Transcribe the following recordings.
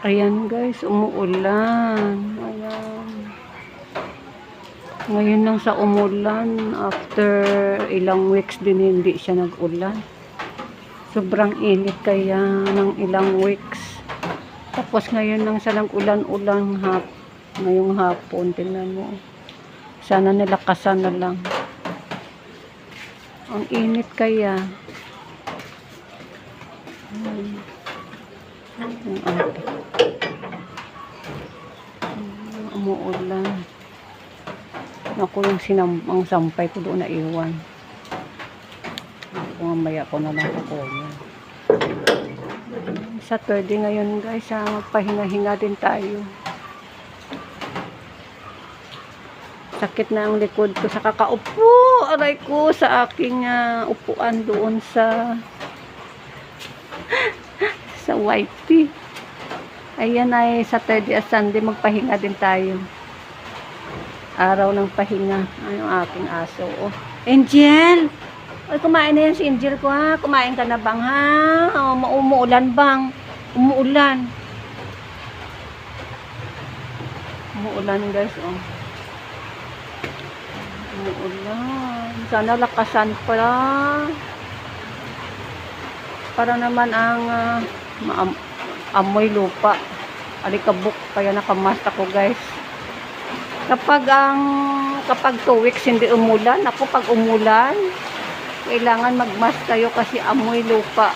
Ayan guys, umuulan. Ayan. Ngayon lang sa umulan, after ilang weeks din hindi siya nag-ulan. Sobrang init kaya ng ilang weeks. Tapos ngayon lang sa lang ulan-ulan hap, ngayong hapon, tingnan mo. Sana nilakasan na lang. Ang init kaya. Hmm. Umuulan. Ako yung sinam ang sampay ko doon na iwan. Mamaya ko na lang kukunin. Saturday ngayon guys, ah, magpahinga-hinga din tayo. Sakit na ang likod ko sa kakaupo. Aray ko sa aking ah, upuan doon sa sa YP. Ayan ay Saturday at Sunday magpahinga din tayo. Araw ng pahinga. Ay, yung aking aso. Oh. Angel! Ay, kumain na yan si Angel ko ha. Kumain ka na bang ha? Oh, umuulan bang? Umuulan. Umuulan guys. Oh. Umuulan. Sana lakasan pala. Para naman ang ah, maam- amoy lupa. Alikabok. Kaya nakamas ako guys. Kapag ang kapag 2 weeks hindi umulan, ako pag umulan, kailangan magmas kayo kasi amoy lupa.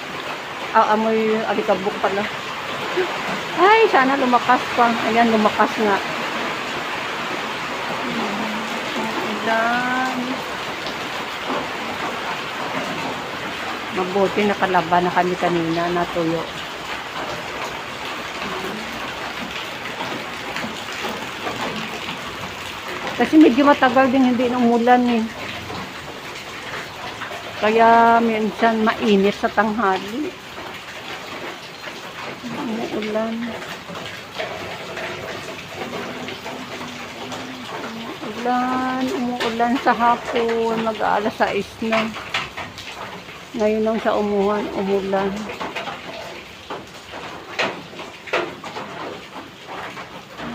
Ah, amoy alikabok pala. Ay, sana lumakas pa. Ayan, lumakas nga. Ulan. Mabuti nakalaban na kami kanina, natuyo. Kasi medyo matagal din hindi umulan eh. Kaya minsan mainit sa tanghali. Umuulan. Umuulan, umuulan sa hapon, mag-aalas 6 na. Ngayon lang sa umuhan, umulan.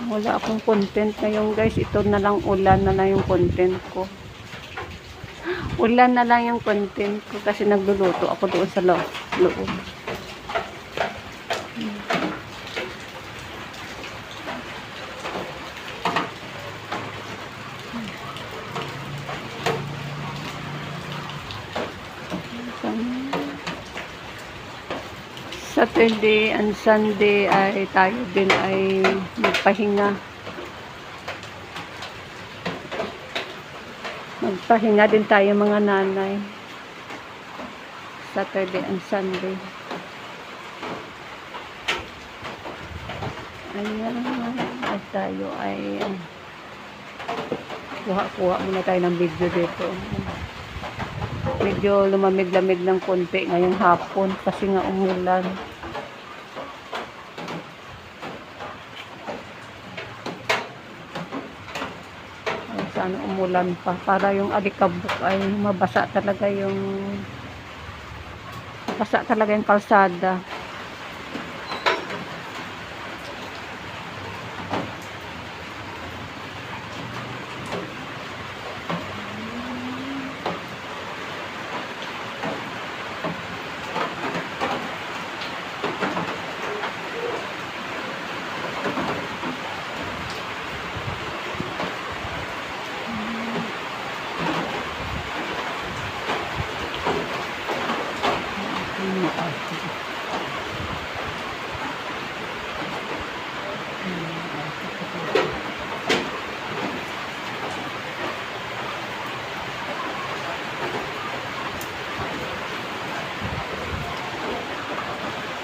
Wala akong content ngayon guys. Ito na lang ulan na lang yung content ko. Ulan na lang yung content ko kasi nagluluto ako doon sa lo loob. Saturday and Sunday ay tayo din ay magpahinga. Magpahinga din tayo mga nanay. Saturday and Sunday. Ayan. At tayo ay ah, kuha-kuha muna tayo ng video dito. Medyo lumamig-lamig ng konti ngayong hapon kasi nga umulan. Ay, sana umulan pa para yung alikabok ay mabasa talaga yung mabasa talaga yung kalsada.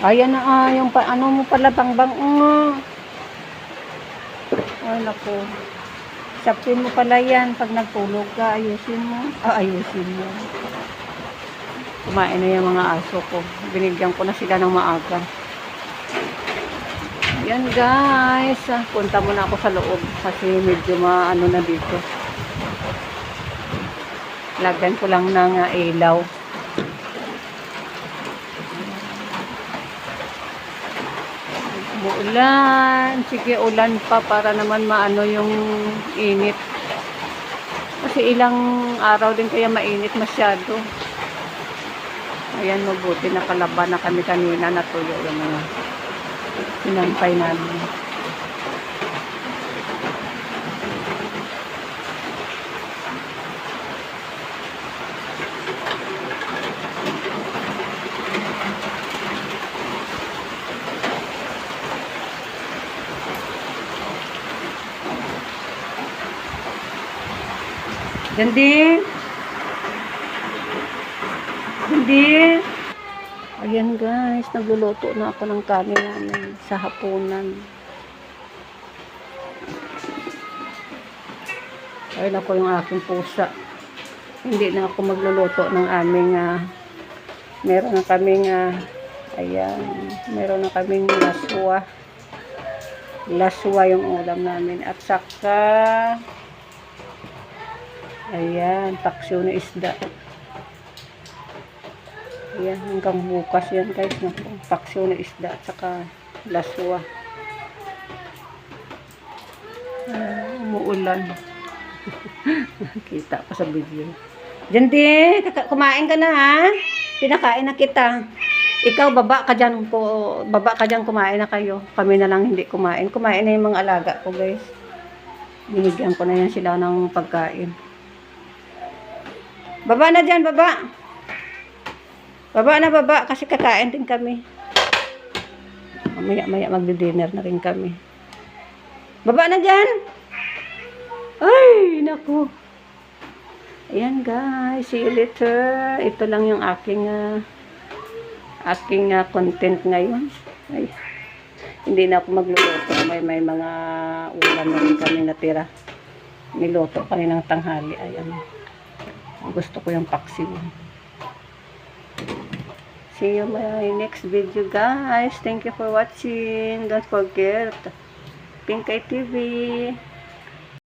Ayan na ah, yung pa, ano mo pala bang bang mm. Ay naku. Sapin mo pala yan pag nagtulog ka, ayusin mo. Ah, ayusin mo. Kumain na yung mga aso ko. Binigyan ko na sila ng maaga. Yan guys. Ah, Punta muna ako sa loob kasi medyo maano na dito. Lagyan ko lang ng ah, ilaw. Umuulan Ulan. Sige, ulan pa para naman maano yung init. Kasi ilang araw din kaya mainit masyado. Ayan, mabuti nakalaban na kami kanina. Natuyo yung mga sinampay namin. Gandi. Gandi. Ayan guys, nagluluto na ako ng kanin namin sa hapunan. Ayun ako yung aking pusa. Hindi na ako magluluto ng aming ah, meron na kaming ah, ayan, meron na kaming laswa. Laswa yung ulam namin at saka Ayan, paksyo na isda. Ayan, hanggang bukas yan guys. Paksyo na isda at saka laswa. Ah, umuulan. Kita pa sa video. Diyan din, kumain ka na ha. Pinakain na kita. Ikaw, baba ka dyan. Po, baba ka dyan, kumain na kayo. Kami na lang hindi kumain. Kumain na yung mga alaga ko guys. Binigyan ko na yan sila ng pagkain. Baba na dyan, baba. Baba na, baba. Kasi kakain din kami. Maya-maya magdi-dinner na rin kami. Baba na dyan. Ay, naku. Ayan guys, see you later. Ito lang yung aking ah, aking ah, content ngayon. Ay, hindi na ako magluluto. May may mga ulam na rin kami natira. Niluto kami ng tanghali. Ayan. Gusto ko yung paksiw. See you my next video guys. Thank you for watching. Don't forget Pinkay TV.